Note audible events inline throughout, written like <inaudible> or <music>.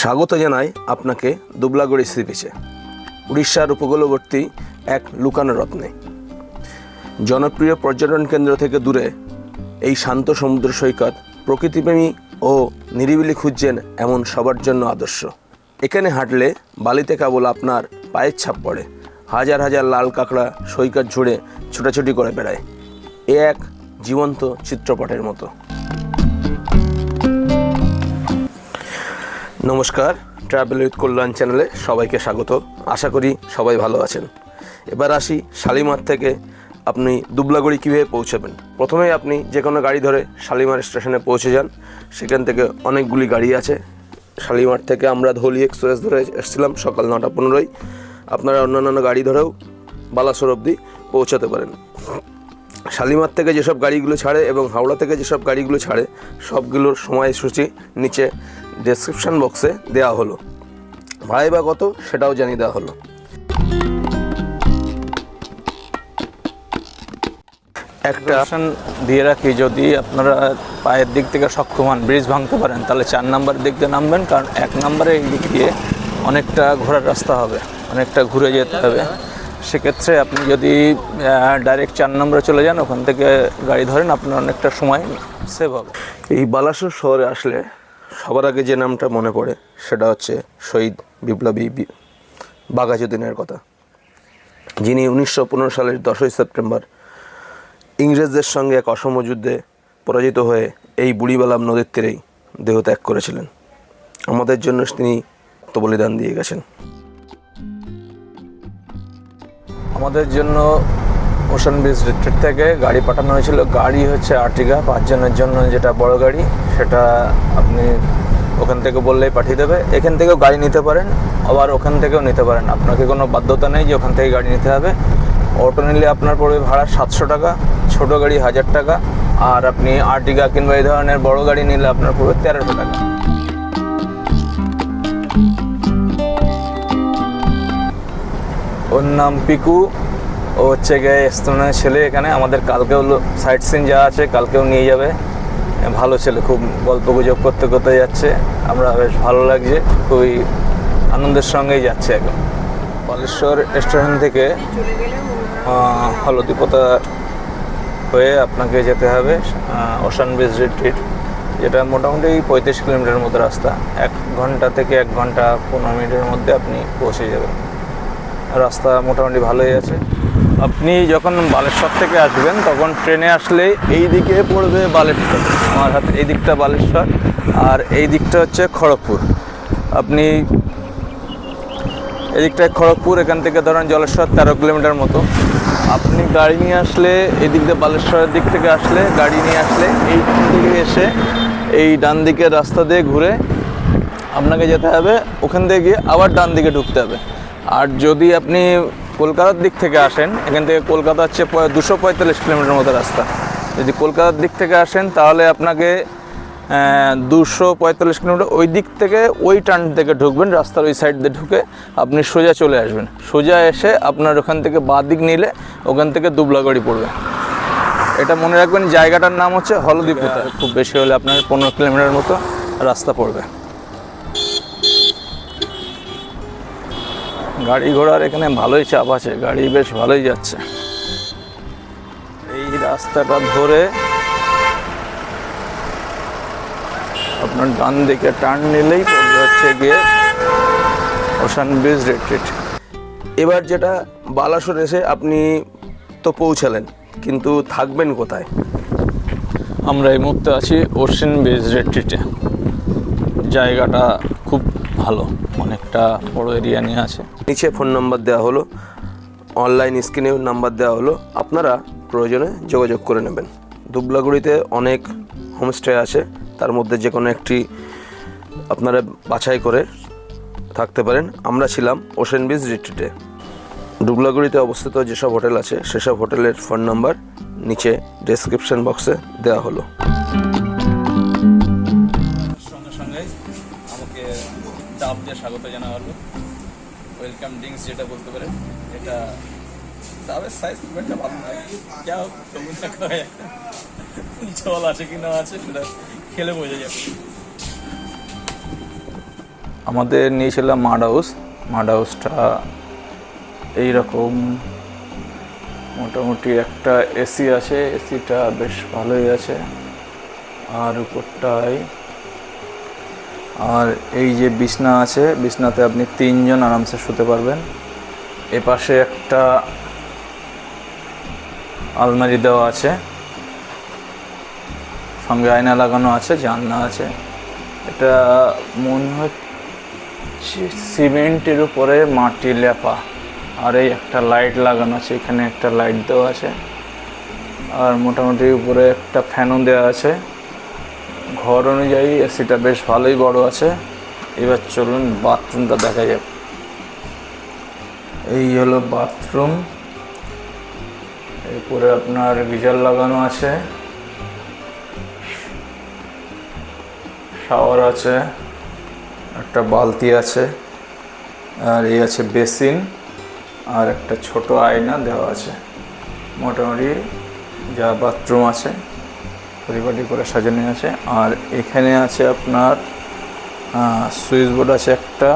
স্বাগত জানাই আপনাকে দুবলাগড়ি সি উড়িষ্যার উপকূলবর্তী এক লুকানো রত্নে জনপ্রিয় পর্যটন কেন্দ্র থেকে দূরে এই শান্ত সমুদ্র সৈকত প্রকৃতিপ্রেমী ও নিরিবিলি খুঁজছেন এমন সবার জন্য আদর্শ। এখানে হাঁটলে বালিতে কেবল আপনার পায়ের ছাপ পড়ে। হাজার হাজার লাল কাঁকড়া সৈকত ঝুড়ে ছোটাছুটি করে বেড়ায়। এ এক জীবন্ত চিত্রপটের মতো। নমস্কার ট্রাভেল উইথ কল্যাণ চ্যানেলে সবাইকে স্বাগত। আশা করি সবাই ভালো আছেন। এবার আসি শালিমার থেকে। আপনি দুবলাগড়ি কীভাবে পৌঁছাবেন? প্রথমেই আপনি যে কোনো গাড়ি ধরে শালিমার স্টেশনে পৌঁছে যান। সেখান থেকে অনেকগুলি গাড়ি আছে। শালিমার থেকে আমরা ধলি এক্সপ্রেস ধরে এসেছিলাম সকাল নটা পনেরোই আপনারা অন্যান্য গাড়ি ধরেও বালাসোর অবধি পৌঁছাতে পারেন। শালিমার থেকে যেসব গাড়িগুলো ছাড়ে এবং হাওড়া থেকে যেসব গাড়িগুলো ছাড়ে, সবগুলোর সময়সূচি নিচে ডেসক্রিপশন বক্সে দেওয়া হলো। ভাড়াই বা কত? সেটাও জানিয়ে দেওয়া হলো। একটা অপশন দিয়ে রাখি, যদি আপনারা পায়ের দিক থেকে সক্ষম হন ব্রিজ ভাঙতে পারেন, তাহলে চার নাম্বার দিক দিয়ে নামবেন, কারণ এক নাম্বারে এই দিক দিয়ে অনেকটা ঘোরার রাস্তা হবে, অনেকটা ঘুরে যেতে হবে। সেক্ষেত্রে আপনি যদি ডাইরেক্ট চার নম্বরে চলে যান, ওখান থেকে গাড়ি ধরেন, আপনার অনেকটা সময় সেভ হবে। এই বালাসোর শহরে আসলে সবার আগে যে নামটা মনে পড়ে, সেটা হচ্ছে শহীদ বিপ্লবী বি- বাঘাযতীনের কথা। যিনি উনিশশো পনেরো সালের দশই সেপ্টেম্বর ইংরেজদের সঙ্গে এক অসম যুদ্ধে পরাজিত হয়ে এই বুড়িবালাম নদীর তীরেই দেহত্যাগ করেছিলেন। আমাদের জন্য তিনি তো বলিদান দিয়ে গেছেন। আমাদের জন্য ওশান ব্রিজ রিট্রিট থেকে গাড়ি পাঠানো হয়েছিল। গাড়ি হচ্ছে আর্টিগা, পাঁচজনের জন্য যেটা বড় গাড়ি, সেটা আপনি ওখান থেকে বললেই পাঠিয়ে দেবে। এখান থেকেও গাড়ি নিতে পারেন, আবার ওখান থেকেও নিতে পারেন। আপনাকে কোনো বাধ্যতা নেই যে ওখান থেকে গাড়ি নিতে হবে। অটো নিলে আপনার পড়বে ভাড়া সাতশো টাকা, ছোট গাড়ি হাজার টাকা, আর আপনি আর্টিকা কিংবা এই ধরনের বড় গাড়ি নিলে আপনার পড়বে তেরোশো টাকা। ওর নাম পিকু। ও হচ্ছে গিয়ে স্তনের ছেলে এখানে। আমাদের কালকেও সাইট সিন যা আছে, কালকেও নিয়ে যাবে। ভালো ছেলে, খুব গল্প গুজব করতে করতে যাচ্ছে। আমরা বেশ ভালো লাগছে, খুবই আনন্দের সঙ্গেই যাচ্ছে এখন। বালেশ্বর স্টেশন থেকে হলদিপোতা হয়ে আপনাকে যেতে হবে ওশান ব্রিজ রিট্রিট যেটা মোটামুটি পঁয়ত্রিশ কিলোমিটার মতো রাস্তা। এক ঘণ্টা থেকে এক ঘণ্টা পনেরো মিনিটের মধ্যে আপনি পৌঁছে যাবেন। রাস্তা মোটামুটি ভালোই আছে। আপনি যখন বালেশ্বর থেকে আসবেন, তখন ট্রেনে আসলে এই দিকে পড়বে বালেশ্বর, আমার হাতে এই দিকটা বালেশ্বর, আর এই দিকটা হচ্ছে খড়গপুর। আপনি এদিকটায় খড়গপুর, এখান থেকে ধরেন জলেশ্বর তেরো কিলোমিটার মতো। আপনি গাড়ি নিয়ে আসলে এদিক দিয়ে বালেশ্বরের দিক থেকে আসলে, গাড়ি নিয়ে আসলে এই থেকে এসে এই ডান দিকের রাস্তা দিয়ে ঘুরে আপনাকে যেতে হবে, ওখান থেকে গিয়ে আবার ডান দিকে ঢুকতে হবে। আর যদি আপনি কলকাতার দিক থেকে আসেন, এখান থেকে কলকাতা হচ্ছে দুশো পঁয়তাল্লিশ কিলোমিটার মতো রাস্তা। যদি কলকাতার দিক থেকে আসেন, তাহলে আপনাকে দুশো পঁয়তাল্লিশ কিলোমিটার ওই দিক থেকে ওই টার্ন থেকে ঢুকবেন, রাস্তার ওই সাইড দিয়ে ঢুকে আপনি সোজা চলে আসবেন। সোজা এসে আপনার ওখান থেকে বাঁ দিক নিলে ওখান থেকে দুবলাগড়ি পড়বে। এটা মনে রাখবেন, জায়গাটার নাম হচ্ছে হলদিপুতা। খুব বেশি হলে আপনার পনেরো কিলোমিটার মতো রাস্তা পড়বে। গাড়ি ঘোড়ার এখানে ভালোই চাপ আছে, গাড়ি বেশ ভালোই যাচ্ছে। এই রাস্তাটা ধরে আপনার ডান দিকে টার্ন নিলেই পড়বে হচ্ছে গিয়ে ওশান ব্রিজ রিট্রিট এবার যেটা বালাসোর এসে আপনি তো পৌঁছালেন, কিন্তু থাকবেন কোথায়? আমরা এই মুহূর্তে আছি ওশান ব্রিজ রিট্রিটে জায়গাটা খুব ভালো। অনেকটা বড় এরিয়া নিয়ে আছে। নিচে ফোন নাম্বার দেওয়া হলো অনলাইন স্ক্রিনেও নাম্বার দেওয়া হলো, আপনারা প্রয়োজনে যোগাযোগ করে নেবেন। দুবলাগুড়িতে অনেক হোমস্টে আছে, তার মধ্যে যে কোনো একটি আপনারা বাছাই করে থাকতে পারেন। আমরা ছিলাম ওশেন বিচ রিট্রিটে ডুবলাগুড়িতে অবস্থিত যেসব হোটেল আছে, সেসব হোটেলের ফোন নাম্বার নিচে ডেসক্রিপশন বক্সে দেওয়া হলো। স্বাগত জানানো হলো ওয়েলকাম ড্রিঙ্কস যেটা বলতে পারে এটা চাপের সাইজ খুব একটা ভালো নয়। যা হোক জল আছে কি না আছে, সেটা খেলে বোঝা যাবে। আমাদের নিয়েছিলাম মাড হাউস। মাড হাউসটা এইরকম মোটামুটি একটা এসি আছে। এসিটা বেশ ভালোই আছে। আর উপরটায় আর এই যে বিছনা আছে, বিছনাতে আপনি তিনজন আরামসে শুতে পারবেন। এপাশে একটা আলমারি দেওয়া আছে। সঙ্গে আয়না লাগানো আছে, জানলা আছে। এটা মনে হচ্ছে সিমেন্টের উপরে মাটি লেপা। আর এই একটা লাইট লাগানো আছে, এখানে একটা লাইট দেওয়া আছে। আর মোটামুটি উপরে একটা ফ্যানও দেওয়া আছে। ঘর অনুযায়ী এসিটা বেশ ভালোই বড় আছে। এবার চলুন বাথরুমটা দেখা যাক। এই হলো বাথরুম এরপরে আপনার গিজার লাগানো আছে। শাওয়ার আছে। একটা বালতি আছে। আর এই আছে বেসিন আর একটা ছোট আয়না দেওয়া আছে। মোটামুটি যা বাথরুম আছে। পরিপাটি করে সাজানো আছে। আর এখানে আছে আপনার সুইচ বোর্ড আছে একটা।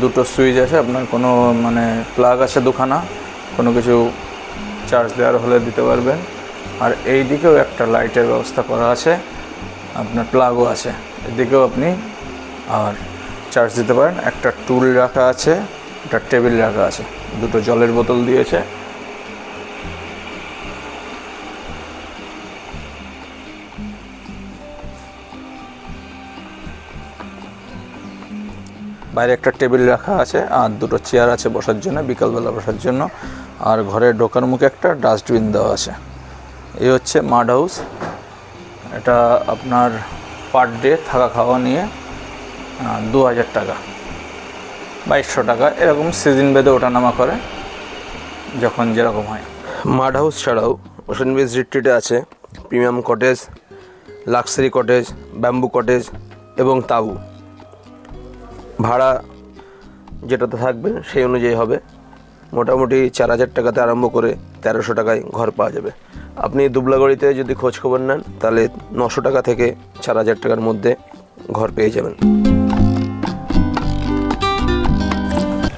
দুটো সুইচ আছে, আপনার কোনো মানে প্লাগ আছে দুখানা। কোনো কিছু চার্জ দেওয়ার হলে দিতে পারবেন। আর এই দিকেও একটা লাইটের ব্যবস্থা করা আছে। আপনার প্লাগও আছে। এদিকেও আপনি আর চার্জ দিতে পারেন। একটা টুল রাখা আছে, একটা টেবিল রাখা আছে। দুটো জলের বোতল দিয়েছে। বাইরে একটা টেবিল রাখা আছে আর দুটো চেয়ার আছে বসার জন্য, বিকালবেলা বসার জন্য। আর ঘরে ঢোকার মুখে একটা ডাস্টবিন দেওয়া আছে। এই হচ্ছে মাড হাউস। এটা আপনার পার ডে থাকা খাওয়া নিয়ে দু হাজার টাকা। বাইশশো টাকা। এরকম সিজন বেঁধে ওঠানামা করে, যখন যেরকম হয়। মাড হাউস ছাড়াও ওশান বিচ রিট্রিটে আছে premium cottage, luxury cottage, bamboo cottage এবং তাবু। ভাড়া যেটাতে থাকবে সেই অনুযায়ী হবে। মোটামুটি চার হাজার টাকাতে আরম্ভ করে তেরোশো টাকায় ঘর পাওয়া যাবে। আপনি দুবলাগড়িতে যদি খোঁজ খবর নেন, তাহলে নশো টাকা থেকে চার হাজার টাকার মধ্যে ঘর পেয়ে যাবেন।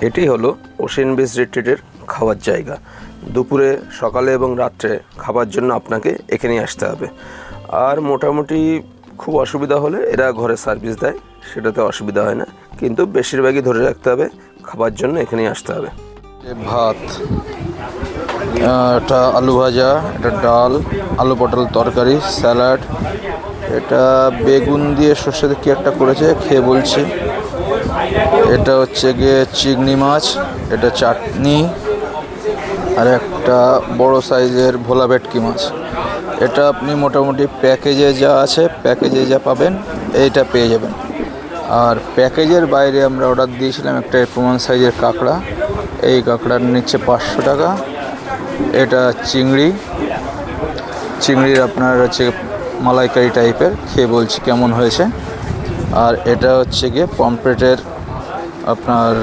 এটি হলো ওশেন বিচ রিট্রিটের খাওয়ার জায়গা। দুপুরে, সকালে এবং রাত্রে খাবার জন্য আপনাকে এখানেই আসতে হবে। আর মোটামুটি খুব অসুবিধা হলে এরা ঘরে সার্ভিস দেয়। সেটাতে অসুবিধা হয় না। কিন্তু বেশিরভাগই ধরে রাখতে হবে, খাবার জন্য এখানেই আসতে হবে। ভাত, এটা আলু ভাজা, এটা ডাল, আলু পটল তরকারি, স্যালাড, এটা বেগুন দিয়ে দিয়ে কি একটা করেছে, খেয়ে বলছি। এটা হচ্ছে গিয়ে চিংড়ি মাছ, এটা চাটনি, আর একটা বড় সাইজের ভোলা ভেটকি মাছ। এটা আপনি মোটামুটি প্যাকেজে যা আছে, প্যাকেজে যা পাবেন, এইটা পেয়ে যাবেন। আর প্যাকেজের বাইরে আমরা অর্ডার দিয়েছিলাম একটা প্রমাণ সাইজের কাঁকড়া। এই কাঁকড়ার নিচ্ছে পাঁচশো টাকা। এটা চিংড়ি। চিংড়ির আপনার হচ্ছে মালাইকারি টাইপের। খেয়ে বলছি কেমন হয়েছে। আর এটা হচ্ছে গিয়ে পমপ্লেটের আপনার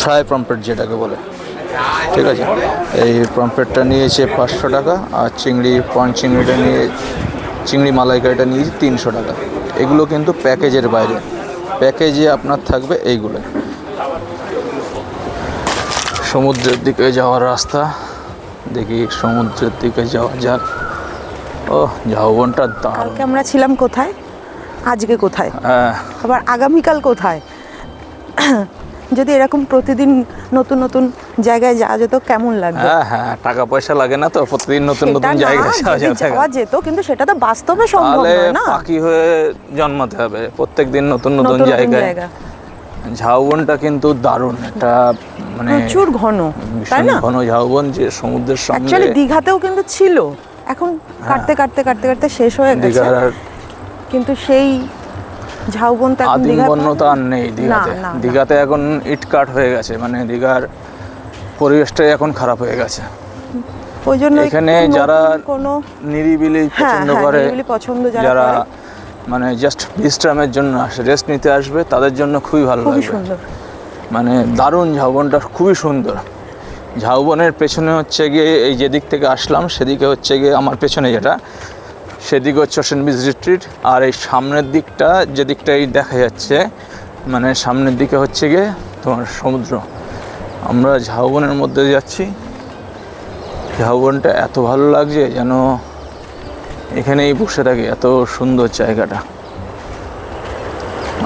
ফ্রাই পমপ্লেট যেটাকে বলে। ঠিক আছে? এই পমপ্লেটটা নিয়েছে পাঁচশো টাকা আর চিংড়ি, পন চিংড়িটা নিয়ে, চিংড়ি মালাইকারিটা নিয়েছি তিনশো টাকা। এগুলো কিন্তু প্যাকেজের বাইরে। প্যাকেজে আপনার থাকবে এইগুলো। সমুদ্রের দিকে যাওয়ার রাস্তা। দেখি সমুদ্রের দিকে যাওয়া যাক। ও ঝাউবনটা দারুণ। কালকে আমরা ছিলাম কোথায়? আজকে কোথায়? হ্যাঁ। আবার আগামীকাল কোথায়? যদি এরকম প্রতিদিন নতুন নতুন জায়গায় যাওয়া যেত কেমন লাগবে? হ্যাঁ হ্যাঁ টাকা পয়সা লাগে না তো প্রতিদিন নতুন নতুন জায়গায় যাওয়া যেত। কিন্তু সেটা তো বাস্তবে সম্ভব না। পাখি হয়ে জন্মাতে হবে প্রত্যেক দিন নতুন নতুন জায়গায়। ঝাউবনটা কিন্তু দারুণ এটা মানে প্রচুর ঘন তাই না? ঘন ঝাউবন যে সমুদ্রের সঙ্গে অ্যাকচুয়ালি দীঘাতেও কিন্তু ছিল। এখন কাটতে কাটতে কাটতে কাটতে শেষ হয়ে গেছে। দীঘার কিন্তু সেই ঝাউবন তো এখন দীঘাতে আর নেই দীঘাতে। দীঘাতে এখন ইটকাট হয়ে গেছে মানে দীঘার পরিবেশটাই এখন খারাপ হয়ে গেছে। ওই জন্য এখানে যারা কোনো নিরিবিলি হ্যাঁ, পছন্দ হ্যাঁ, করে পছন্দ যারা মানে জাস্ট বিশ্রামের জন্য আসে রেস্ট নিতে আসবে তাদের জন্য খুবই ভালো লাগবে। সুন্দর। মানে দারুণ ঝাউবনটা খুবই সুন্দর। ঝাউবনের পেছনে হচ্ছে গিয়ে এই যেদিক থেকে আসলাম সেদিকে হচ্ছে গিয়ে আমার পেছনে যেটা সেদিকে হচ্ছে ওশান বিচ রিট্রিট আর এই সামনের দিকটা যে দিকটাই দেখা যাচ্ছে মানে সামনের দিকে হচ্ছে গিয়ে তোমার সমুদ্র। আমরা ঝাউবনের মধ্যে যাচ্ছি। ঝাউবনটা এত ভালো লাগছে যেন এখানেই বসে থাকি এত সুন্দর জায়গাটা।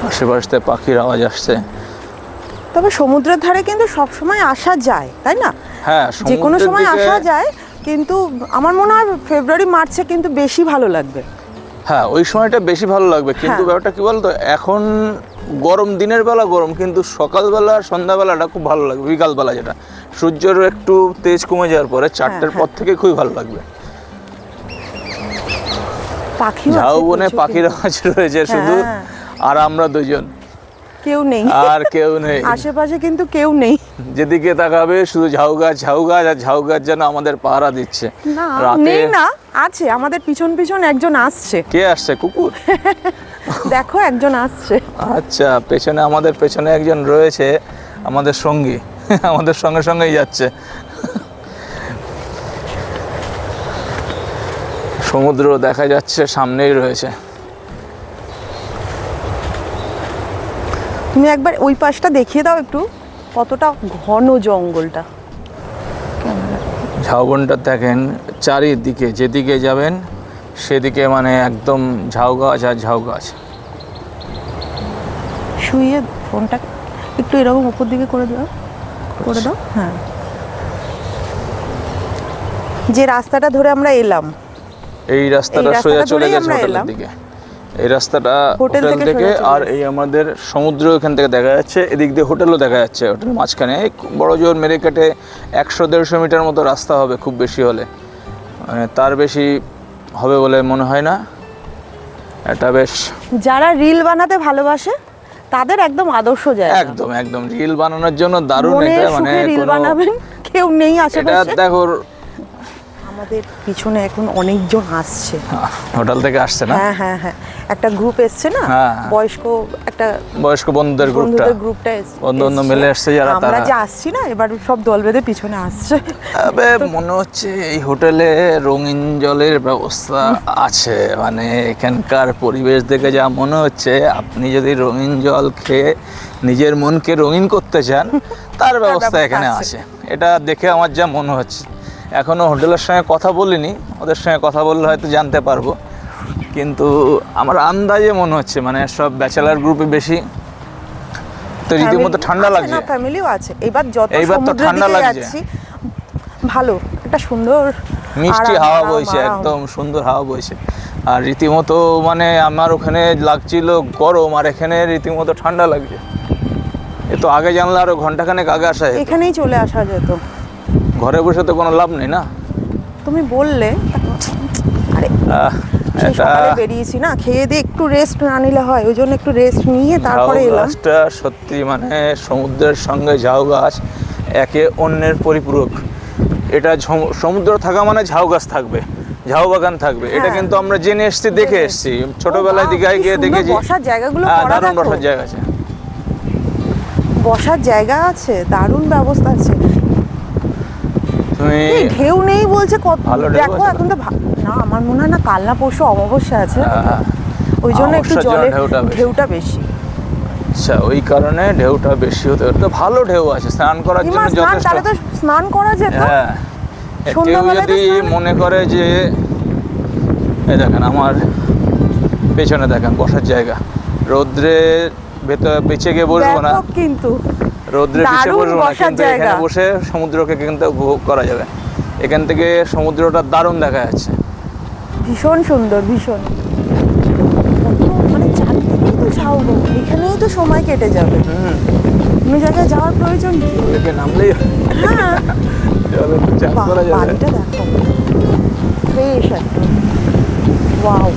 আশেপাশে পাখির আওয়াজ আসছে। তবে সমুদ্রের ধারে কিন্তু সব সময় আসা যায় তাই না? হ্যাঁ যে কোনো সময় আসা যায় কিন্তু আমার মনে হয় ফেব্রুয়ারি মার্চে কিন্তু বেশি ভালো লাগবে। হ্যাঁ ওই সময়টা বেশি ভালো লাগবে। কিন্তু হ্যাঁ। ব্যাপারটা কি বলতো? এখন গরম দিনের বেলা গরম কিন্তু সকালবেলা সন্ধ্যাবেলাটা খুব ভালো লাগবে বিকালবেলা যেটা। সূর্যের একটু তেজ কমে যাওয়ার পরে চারটের পর হ্যাঁ। থেকে খুবই ভালো লাগবে। ঝাউবনে পাখির। আওয়াজ রয়েছে শুধু হ্যাঁ। আর আমরা দুজন। কেউ নেই। আর কেউ নেই। আশেপাশে কিন্তু কেউ নেই। যেদিকে তাকাবে শুধু ঝাউ গাছ ঝাউ গাছ আর ঝাউ গাছ যেন আমাদের পাহারা দিচ্ছে। না রাতে নেই না আছে। আমাদের পিছন পিছন একজন আসছে। কে আসছে? কুকুর? <laughs> দেখো একজন আসছে। আচ্ছা পেছনে আমাদের পেছনে একজন রয়েছে আমাদের সঙ্গী। <laughs> আমাদের সঙ্গে সঙ্গেই যাচ্ছে। সমুদ্র দেখা যাচ্ছে সামনেই রয়েছে। তুমি একবার ওই পাশটা দেখিয়ে দাও একটু কতটা ঘন জঙ্গলটা। ঝাউবনটা দেখেন চারিদিকে যেদিকে যাবেন সেদিকে মানে একদম ঝাউ গাছ আর ঝাউ গাছ। শুয়ে ফোনটা একটু এরকম উপর দিকে করে দাও করে দাও হ্যাঁ। যে রাস্তাটা ধরে আমরা এলাম এই রাস্তাটা সোজা চলে গেছে হোটেলের দিকে। এই রাস্তাটা হোটেল থেকে আর এই আমাদের সমুদ্র এখান থেকে দেখা যাচ্ছে এদিক দিয়ে হোটেলও দেখা যাচ্ছে হোটেল মাঝখানে। বড় জোর মেরে কেটে একশো দেড়শো মিটার মতো রাস্তা হবে খুব বেশি হলে। মানে তার বেশি হবে বলে মনে হয় না। এটা বেশ। যারা রিল বানাতে ভালোবাসে তাদের একদম আদর্শ জায়গা। একদম একদম। রিল বানানোর জন্য দারুণ এটা মানে রিল বানাবেন কেউ নেই এটা দেখো আমাদের পিছনে এখন অনেকজন আসছে। হোটেল থেকে আসছে না? হ্যাঁ হ্যাঁ হ্যাঁ। একটা গ্রুপ এসছে না? হ্যাঁ। বয়স্ক একটা বয়স্ক বন্ধুদের গ্রুপটা বন্ধুদের গ্রুপটা এস- বন্ধু এসছে। মিলে এসছে যারা তারা। আমরা। যে আসছি না এবার সব দল বেঁধে পিছনে আসছে। তবে মনে হচ্ছে এই হোটেলে রঙিন জলের ব্যবস্থা আছে। মানে এখানকার পরিবেশ দেখে যা মনে হচ্ছে আপনি যদি রঙিন জল খেয়ে নিজের মনকে রঙিন করতে চান তার ব্যবস্থা এখানে। আছে। এটা দেখে আমার যা মনে হচ্ছে। এখনও হোটেলের সঙ্গে কথা বলিনি ওদের সঙ্গে কথা বললে হয়তো জানতে পারব। কিন্তু আমার আন্দাজে মনে হচ্ছে মানে সব ব্যাচেলার গ্রুপে বেশি তো রীতিমতো ঠান্ডা লাগছে না ফ্যামিলিও আছে। এবার যত এইবার তো ঠান্ডা লাগছে। ভালো একটা সুন্দর মিষ্টি হাওয়া বইছে একদম সুন্দর হাওয়া বইছে। আর রীতিমতো মানে আমার ওখানে লাগছিল গরম আর এখানে রীতিমতো ঠান্ডা লাগছে। এ তো আগে জানলে আরও ঘন্টাখানেক আগে আসা এখানেই চলে আসা যেত। ঘরে বসে তো কোনো লাভ নেই না? তুমি বললে আরে সকালে বেরিয়েছি না খেয়ে দিয়ে একটু রেস্ট না নিলে হয় ওই জন্য একটু রেস্ট নিয়ে তারপরে এলাম। গাছটা সত্যি মানে সমুদ্রের সঙ্গে ঝাউ গাছ একে অন্যের পরিপূরক। এটা সমুদ্র থাকা মানে ঝাউ গাছ থাকবে ঝাউ বাগান থাকবে। এটা হ্যাঁ। কিন্তু আমরা জেনে এসছি দেখে এসছি। ছোটবেলায় দীঘায় গিয়ে দেখেছি। বসার জায়গাগুলো হ্যাঁ দারুণ বসার জায়গা আছে। বসার জায়গা আছে দারুণ ব্যবস্থা আছে। ঢেউ নেই বলছে কত দেখো এখন তো না আমার মনে হয় না কাল না পরশু অমাবস্যা আছে। হ্যাঁ, ওই জন্য একটু জলের ঢেউটা বেশি। আচ্ছা ওই কারণে ঢেউটা বেশি হতে তো ভালো ঢেউ আছে স্নান করার জন্য স্নান যথেষ্ট। তাহলে তো স্নান করা যেত। হ্যাঁ। কেউ যদি মনে করে যে এই দেখেন আমার পেছনে দেখেন বসার জায়গা। রৌদ্রে ভেতর বেঁচে গিয়ে বসবো না? কিন্তু। রৌদ্রে পিছিয়ে না কিন্তু এখানে বসে সমুদ্রকে কিন্তু উপভোগ করা যাবে। এখান থেকে সমুদ্রটা দারুণ দেখা যাচ্ছে। ভীষণ সুন্দর ভীষণ। মানে চারদিকেই তো ঝাউবো এখানেই তো সময় কেটে যাবে। অন্য জায়গায় যাওয়ার প্রয়োজন কি? এদিকে নামলেই হ্যাঁ। <laughs> দেখো। ফ্রেশ একদম ওয়াও।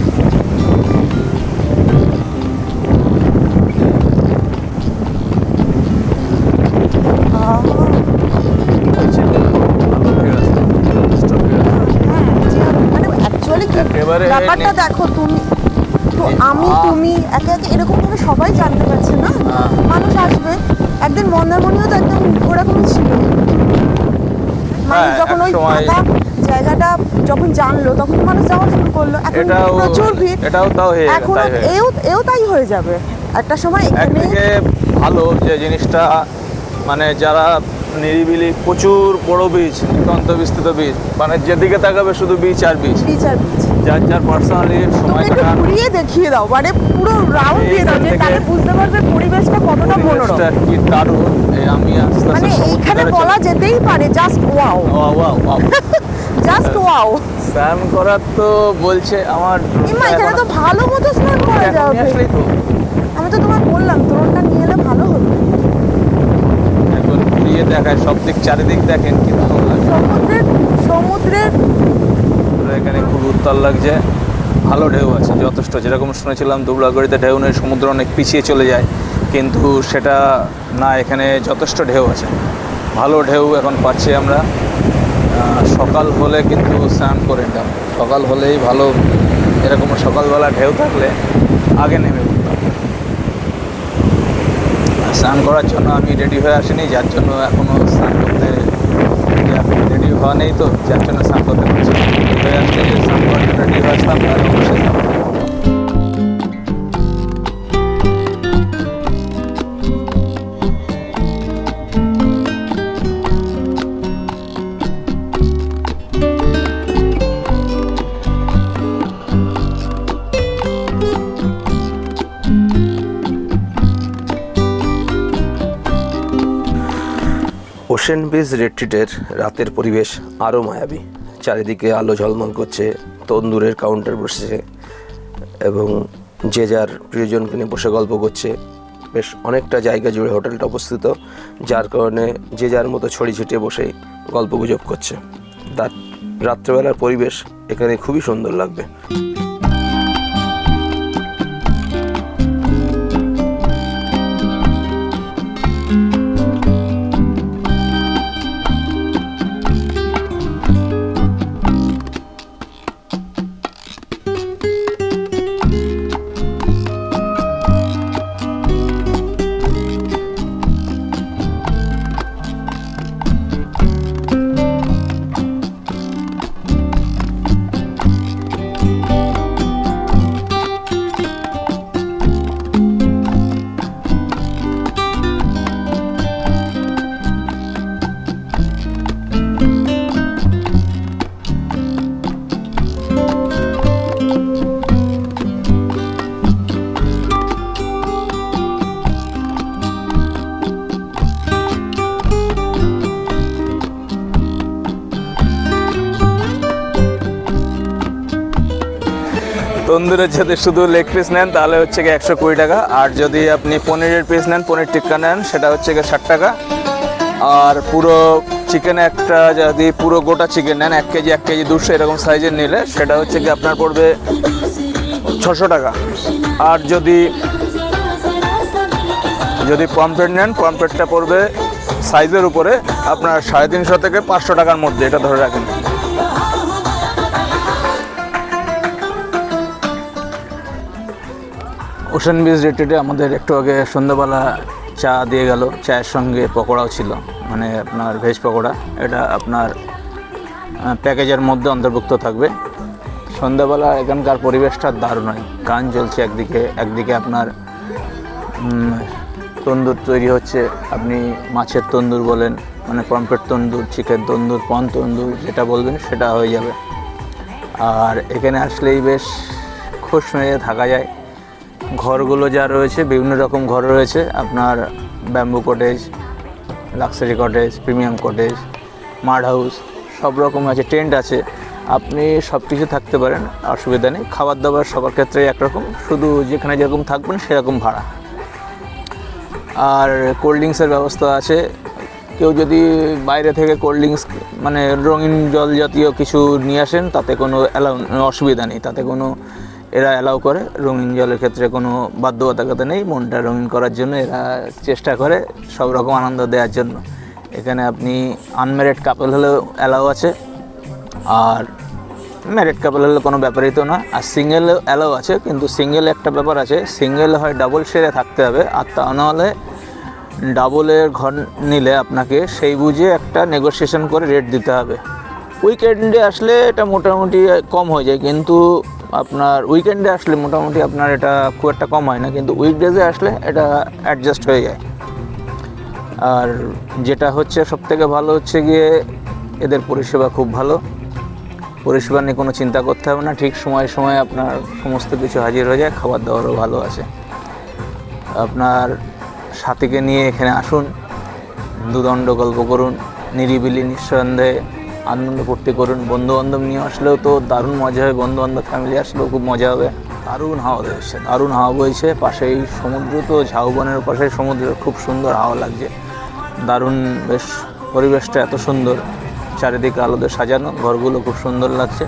ব্যাপারটা দেখো তুমি তো আমি তুমি একে একে এরকম ভাবে সবাই জানতে পারছে না? হ্যাঁ। মানুষ আসবে একদিন মন্দারমণিও তো একদম ওরকমই ছিল। মানুষ হ্যাঁ, যখন ওই ফাঁকা জায়গাটা যখন জানলো তখন মানুষ যাওয়া শুরু করল। এখন প্রচুর ভিড়। এটাও তাও এখন। এও এও তাই হয়ে যাবে। একটা সময় একদিকে ভালো যে জিনিসটা মানে যারা নিরিবিলি প্রচুর বড় বীজ নিতান্ত বিস্তৃত বীজ মানে যেদিকে তাকাবে শুধু বীজ আর বীজ বিচ যার যার পার্সোনালি সময় কাটান ঘুরিয়ে দেখিয়ে দাও মানে পুরো রাউন্ড দিয়ে দাও যে তাহলে বুঝতে পারবে পরিবেশটা কতটা মনোরম কি দারুণ এই আমি আস্তে মানে আস্তে সমুদ্রে বলা যেতেই পারে just wow wow wow just wow স্নান করার তো বলছে আমার এখানে তো ভালো মতো স্নান করা যাবে তো আমি তো তোমায় বললাম দ্রোণটা নিয়ে এলে ভালো হতো একবার ঘুরিয়ে দেখায় সব দিক চারিদিক দেখেন কিন্তু সমুদ্রের সমুদ্রের এখানে খুব উত্তাল লাগছে ভালো ঢেউ আছে যথেষ্ট। যেরকম শুনেছিলাম দুবলাগড়িতে ঢেউ নেই সমুদ্র অনেক পিছিয়ে চলে যায় কিন্তু সেটা না এখানে যথেষ্ট ঢেউ আছে। ভালো ঢেউ এখন পাচ্ছি আমরা। সকাল হলে কিন্তু স্নান করে নিতাম সকাল হলেই ভালো এরকম সকালবেলা ঢেউ থাকলে আগে নেমে স্নান করার জন্য আমি রেডি হয়ে আসিনি, যার জন্য এখনও স্নান করতে রেডি হওয়া নেই তো, যার জন্য স্নান করতে পারছি। হয়ে আসতে স্নান করার জন্য রেডি হয়ে আসলাম অবশ্যই ওশেন বিচ রেট্রিটের রাতের পরিবেশ আরও মায়াবী। চারিদিকে আলো ঝলমল করছে, তন্দুরের কাউন্টার বসেছে এবং যে যার প্রিয়জনকে নিয়ে বসে গল্প করছে। বেশ অনেকটা জায়গা জুড়ে হোটেলটা অবস্থিত, যার কারণে যে যার মতো ছড়ি ছিটিয়ে বসেই গল্প গুজব করছে। তার রাত্রেবেলার পরিবেশ এখানে খুবই সুন্দর লাগবে। তন্দুরের যদি শুধু লেগ পিস নেন, তাহলে হচ্ছে গিয়ে একশো কুড়ি টাকা। আর যদি আপনি পনিরের পিস নেন, পনির টিক্কা নেন, সেটা হচ্ছে গিয়ে ষাট টাকা। আর পুরো চিকেন একটা, যদি পুরো গোটা চিকেন নেন, এক কেজি এক কেজি দুশো এরকম সাইজের নিলে, সেটা হচ্ছে গিয়ে আপনার পড়বে ছশো টাকা। আর যদি যদি পমপ্লেট নেন পমপ্লেটটা পড়বে সাইজের উপরে, আপনার সাড়ে তিনশো থেকে পাঁচশো টাকার মধ্যে, এটা ধরে রাখেন। ওশান বিচ রিট্রিটে আমাদের একটু আগে সন্ধ্যাবেলা চা দিয়ে গেল। চায়ের সঙ্গে পকোড়াও ছিল মানে আপনার ভেজ পকোড়া। এটা আপনার প্যাকেজের মধ্যে অন্তর্ভুক্ত থাকবে। সন্ধ্যাবেলা এখানকার পরিবেশটা দারুণ হয়। গান চলছে একদিকে একদিকে আপনার তন্দুর তৈরি হচ্ছে। আপনি মাছের তন্দুর বলেন মানে পম্পেট তন্দুর, চিকেন তন্দুর, পন তন্দুর, যেটা বলবেন সেটা হয়ে যাবে। আর এখানে আসলেই বেশ খুশ হয়ে থাকা যায়। ঘরগুলো যা রয়েছে, বিভিন্ন রকম ঘর রয়েছে। আপনার bamboo cottage luxury cottage premium cottage mud house সব রকম আছে টেন্ট আছে। আপনি সব কিছু থাকতে পারেন, অসুবিধা নেই। খাবার দাবার সবার ক্ষেত্রে একরকম, শুধু যেখানে যেরকম থাকবেন সেরকম ভাড়া। আর কোল্ড ড্রিঙ্কসের ব্যবস্থা আছে। কেউ যদি বাইরে থেকে কোল্ড ড্রিঙ্কস মানে রঙিন জল জাতীয় কিছু নিয়ে আসেন, তাতে কোনো অ্যালাউ অসুবিধা নেই। তাতে কোনো এরা অ্যালাউ করে। রঙিন জলের ক্ষেত্রে কোনো বাধ্যবাধকতা নেই। মনটা রঙিন করার জন্য এরা চেষ্টা করে সব রকম আনন্দ দেওয়ার জন্য। এখানে আপনি আনম্যারিড কাপল হলেও অ্যালাউ আছে। আর ম্যারিড কাপল হলে কোনো ব্যাপারই তো না আর সিঙ্গেল অ্যালাউ আছে। কিন্তু সিঙ্গেল একটা ব্যাপার আছে। সিঙ্গেল হয় ডাবল শেয়ারে থাকতে হবে। আর তা নাহলে ডাবলের ঘর নিলে আপনাকে সেই বুঝে একটা নেগোসিয়েশন করে রেট দিতে হবে। উইকেন্ডে আসলে এটা মোটামুটি কম হয়ে যায়। কিন্তু আপনার উইকেন্ডে আসলে মোটামুটি আপনার এটা খুব একটা কম হয় না, কিন্তু উইকডেজে আসলে এটা অ্যাডজাস্ট হয়ে যায়। আর যেটা হচ্ছে সব থেকে ভালো হচ্ছে গিয়ে এদের পরিষেবা খুব ভালো। পরিষেবা নিয়ে কোনো চিন্তা করতে হবে না, ঠিক সময়ে সময়ে আপনার সমস্ত কিছু হাজির হয়ে যায় খাবার দাবারও ভালো আছে। আপনার সাথীকে নিয়ে এখানে আসুন, দুদণ্ড গল্প করুন, নিরিবিলি নিঃসন্দেহে আনন্দ ফুর্তি করুন বন্ধু বান্ধব নিয়ে আসলেও তো দারুণ মজা হবে বন্ধু বান্ধব ফ্যামিলি আসলেও খুব মজা হবে। দারুণ হাওয়া বইছে দারুণ হাওয়া বইছে, পাশেই সমুদ্র তো ঝাউবনের পাশে সমুদ্র, খুব সুন্দর হাওয়া লাগছে। দারুণ বেশ, পরিবেশটা এত সুন্দর, চারিদিকে আলোতে সাজানো, ঘরগুলো খুব সুন্দর লাগছে।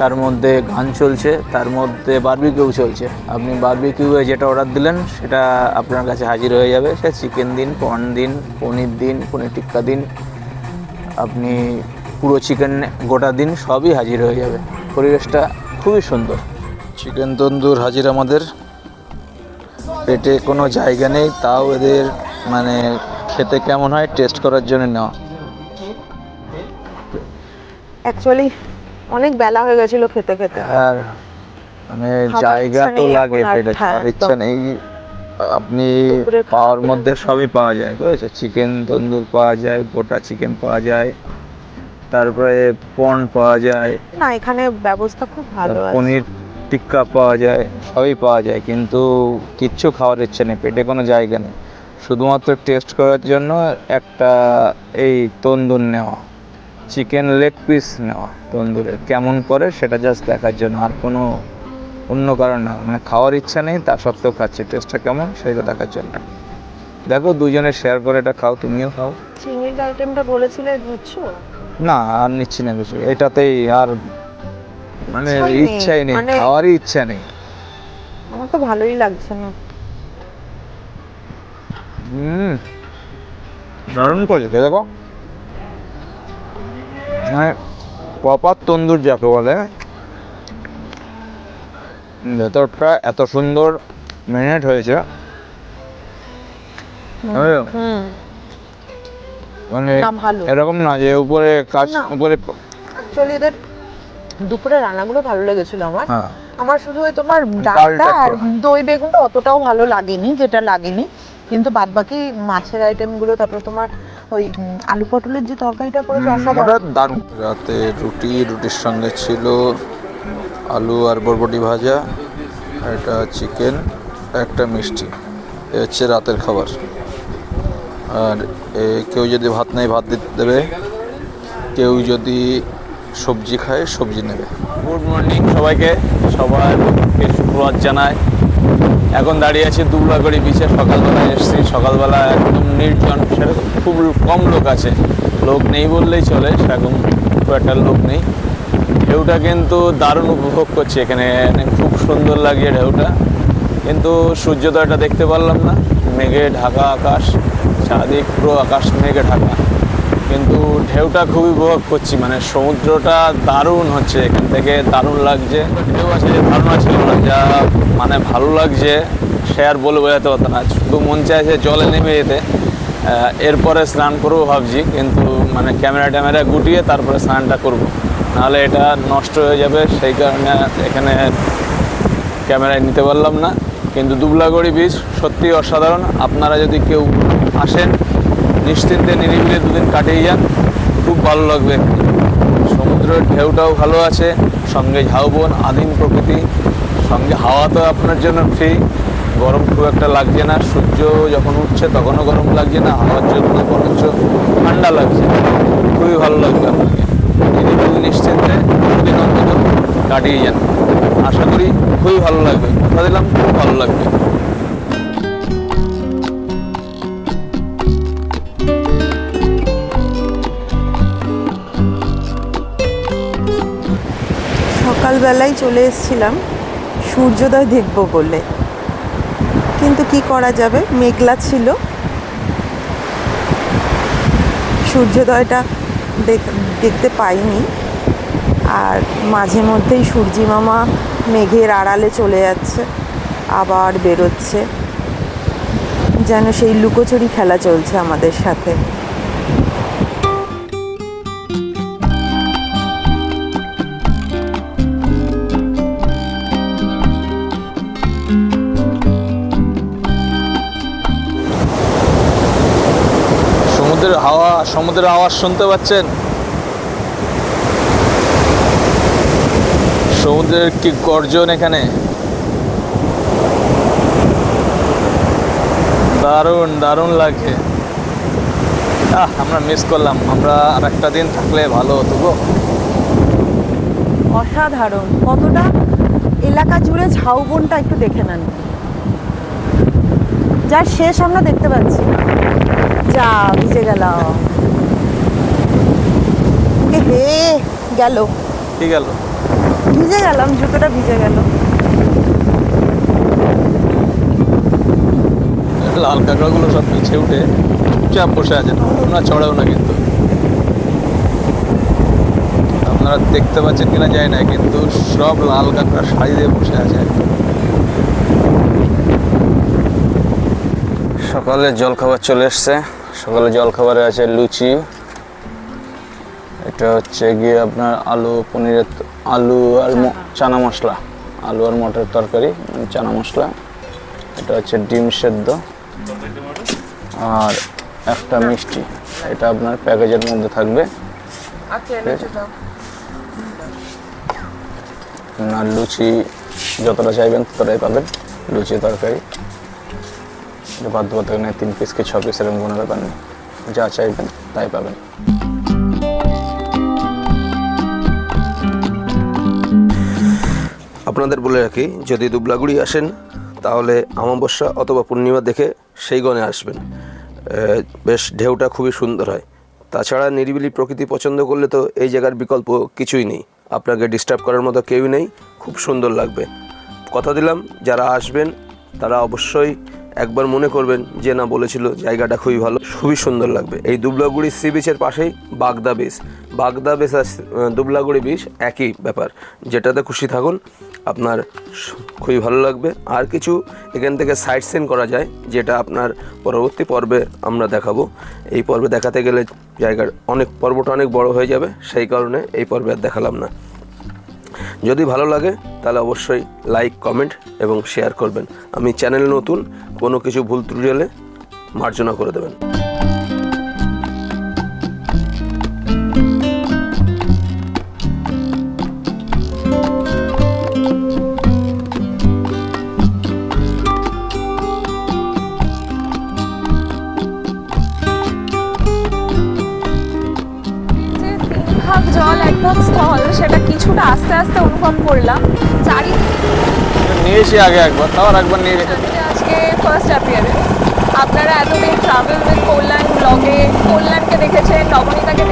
তার মধ্যে গান চলছে, তার মধ্যে বারবিকিউ চলছে। আপনি বারবিকিউয়ে যেটা অর্ডার দিলেন, সেটা আপনার কাছে হাজির হয়ে যাবে। সে চিকেন দিন পর্ন দিন, পনির দিন, পনির টিক্কা দিন। আপনি পুরো চিকেন গোটা দিন সবই হাজির হয়ে যাবে। পরিবেশটা খুবই সুন্দর। চিকেন তন্দুর হাজির আমাদের। পেটে কোনো জায়গা নেই তাও এদের মানে খেতে কেমন হয় টেস্ট করার জন্য নেওয়া। অ্যাকচুয়ালি অনেক বেলা হয়ে গেছিল খেতে খেতে। আর মানে জায়গা তো লাগে পেটে ইচ্ছা নেই। আপনি পাওয়ার মধ্যে সবই পাওয়া যায় বুঝেছ? চিকেন তন্দুর পাওয়া যায় গোটা চিকেন পাওয়া যায়। তারপরে পন পাওয়া যায়। না এখানে ব্যবস্থা খুব ভালো আছে। পনির টিক্কা পাওয়া যায় সবই পাওয়া যায় কিন্তু কিচ্ছু খাওয়ার ইচ্ছে নেই পেটে কোনো জায়গা নেই। শুধুমাত্র টেস্ট করার জন্য একটা এই তন্দুর নেওয়া চিকেন লেগ পিস নেওয়া তন্দুরের। কেমন করে সেটা জাস্ট দেখার জন্য আর কোনো অন্য কারণ না। মানে খাওয়ার ইচ্ছা নেই তা সত্ত্বেও খাচ্ছে। টেস্টটা কেমন সেটা দেখার জন্য। দেখো দুজনে শেয়ার করে এটা খাও তুমিও খাও। চিংড়ির আইটেমটা বলেছিলে বুঝছ? না আর নিচ্ছি না কিছু। এটাতেই আর মানে ইচ্ছাই নেই, মানে- খাওয়ারই ইচ্ছা নেই। আমার তো ভালোই লাগছে না। হুম। দারুণ করেছে দেখো। মানে প্রপার তন্দুর যাকে বলে। ভেতরটা এত সুন্দর ম্যারিনেট হয়েছে। হুম। মানে এরকম না যে উপরে কাজ। উপরে অ্যাকচুয়ালি এদের দুপুরে রান্নাগুলো ভালো লেগেছিল আমার। হ্যাঁ। আমার শুধু ওই তোমার ডালটা আর দই বেগুনটা অতটাও ভালো লাগেনি যেটা লাগেনি। কিন্তু বাদ বাকি মাছের আইটেমগুলো তারপর তোমার ওই আলু পটলের যে তরকারিটা করেছ অসাধারণ। দারুণ। রাতে রুটি রুটির সঙ্গে ছিল আলু আর বরবটি ভাজা একটা চিকেন একটা মিষ্টি। এ হচ্ছে রাতের খাবার। আর কেউ যদি ভাত নেয়, ভাত দিতে দেবে। কেউ যদি সবজি খায়, সবজি নেবে। গুড মর্নিং সবাইকে। সবাইকে সুপ্রভাত জানায় এখন দাঁড়িয়ে আছি দুবলাগড়ি বিচে সকালবেলা এসেছি। সকালবেলা একদম নির্জন, সেরকম খুব কম লোক আছে। লোক নেই বললেই চলে, সেরকম খুব একটা লোক নেই। ঢেউটা কিন্তু দারুণ উপভোগ করছি এখানে। মানে খুব সুন্দর লাগছে ঢেউটা। কিন্তু সূর্যোদয়টা দেখতে পারলাম না। মেঘে ঢাকা আকাশ। চারদিক পুরো আকাশ মেঘে ঢাকা। কিন্তু ঢেউটা খুবই উপভোগ করছি মানে সমুদ্রটা দারুণ হচ্ছে, এখান থেকে দারুণ লাগছে। ঢেউ আছে যে ধারণা ছিল না, যা মানে ভালো লাগছে, সে আর বলে বোঝাতে পারতো না। শুধু মন চাইছে জলে নেমে যেতে। এরপরে স্নান করব ভাবছি, কিন্তু মানে ক্যামেরা ট্যামেরা গুটিয়ে তারপরে স্নানটা করব। নাহলে এটা নষ্ট হয়ে যাবে, সেই কারণে এখানে ক্যামেরায় নিতে পারলাম না। কিন্তু দুবলাগড়ি বীজ সত্যি অসাধারণ। আপনারা যদি কেউ আসেন, নিশ্চিন্তে নিরিবিলে দুদিন কাটিয়ে যান, খুব ভালো লাগবে। সমুদ্রের ঢেউটাও ভালো আছে, সঙ্গে ঝাউবন, আদিম প্রকৃতি, সঙ্গে হাওয়া তো আপনার জন্য ফ্রি গরম খুব একটা লাগছে না, সূর্য যখন উঠছে তখনও গরম লাগছে না, হাওয়ার জন্য বরঞ্চ ঠান্ডা লাগছে। খুবই ভালো লাগবে আপনাকে। নিশ্চিন্তে দুদিন অন্তত কাটিয়ে যান। আশা করি খুবই ভালো লাগবে। কথা দিলাম, খুব ভালো লাগবে। সকালবেলায় চলে এসেছিলাম সূর্যোদয় দেখব বলে। কিন্তু কি করা যাবে? মেঘলা ছিল। সূর্যোদয়টা দেখ- দেখতে পাইনি। আর মাঝে মধ্যেই সূর্যি মামা মেঘের আড়ালে চলে যাচ্ছে, আবার বেরোচ্ছে। যেন সেই লুকোচুরি খেলা চলছে আমাদের সাথে। সমুদ্রের হাওয়া, সমুদ্রের আওয়াজ শুনতে পাচ্ছেন? সমুদ্রের কি গর্জন এখানে। দারুণ দারুণ লাগে আহ আমরা মিস করলাম। আমরা আর একটা দিন থাকলে ভালো হতো গো। অসাধারণ। কতটা এলাকা জুড়ে ঝাউবনটা একটু দেখে নেন। যার শেষ আমরা দেখতে পাচ্ছি। যা ভিজে গেলাম। এ হে গেল। কি গেল? ভিজে গেলাম, জুতোটা ভিজে গেল। লাল কাঁকড়াগুলো সব পিছিয়ে উঠে চাপ বসে আছে না চড়াও না কিন্তু। আপনারা দেখতে পাচ্ছেন কিনা যায় না, কিন্তু সব লাল কাঁকড়া সারি দিয়ে বসে আছে। সকালে জল খাবার চলে এসছে। সকালে জল খাবারে আছে লুচি। এটা হচ্ছে গিয়ে আপনার আলু, পনিরের আলু আর ম- চানা মশলা আলু আর মটরের তরকারি চানা মশলা এটা হচ্ছে ডিম সেদ্ধ আর একটা মিষ্টি এটা আপনার প্যাকেজের মধ্যে থাকবে। ঠিক আছে? আর লুচি যতটা চাইবেন ততটাই পাবেন লুচি তরকারি। এটা বাধ্য করতে নেই তিন পিস কি ছ পিস এরকম কোনো ব্যাপার নেই। যা চাইবেন তাই পাবেন। আপনাদের বলে রাখি, যদি দুবলাগুড়ি আসেন, তাহলে অমাবস্যা অথবা পূর্ণিমা দেখে সেই গণে আসবেন। বেশ ঢেউটা খুবই সুন্দর হয়। তাছাড়া নিরিবিলি প্রকৃতি পছন্দ করলে তো এই জায়গার বিকল্প কিছুই নেই। আপনাকে ডিস্টার্ব করার মতো কেউই নেই। খুব সুন্দর লাগবে। কথা দিলাম, যারা আসবেন, তারা অবশ্যই একবার মনে করবেন যে না বলেছিল, জায়গাটা খুবই ভালো, খুবই সুন্দর লাগবে। এই দুবলাগুড়ি সি বিচের পাশেই বাগদা বিচ বাগদা বিচ আর দুবলাগুড়ি বিচ একই ব্যাপার। যেটাতে খুশি থাকুন, আপনার খুবই ভালো লাগবে। আর কিছু এখান থেকে সাইট সিন করা যায়, যেটা আপনার পরবর্তী পর্বে আমরা দেখাবো। এই পর্বে দেখাতে গেলে জায়গার অনেক, পর্বটা অনেক বড় হয়ে যাবে, সেই কারণে এই পর্বে আর দেখালাম না। যদি ভালো লাগে, তাহলে অবশ্যই লাইক কমেন্ট এবং শেয়ার করবেন। আমি চ্যানেল নতুন, কোনো কিছু ভুল ত্রুটি হলে মার্জনা করে দেবেন। আস্তে আস্তে অনুভব করলাম। চারি নিয়েছি আগে একবার তাও একবার নিয়ে রেখে আজকে ফার্স্ট অ্যাপিয়ারেন্স আপনারা এতদিন ট্রাভেল উইথ কল্যাণ ব্লগে কল্যাণকে দেখেছেন নবনীতাকে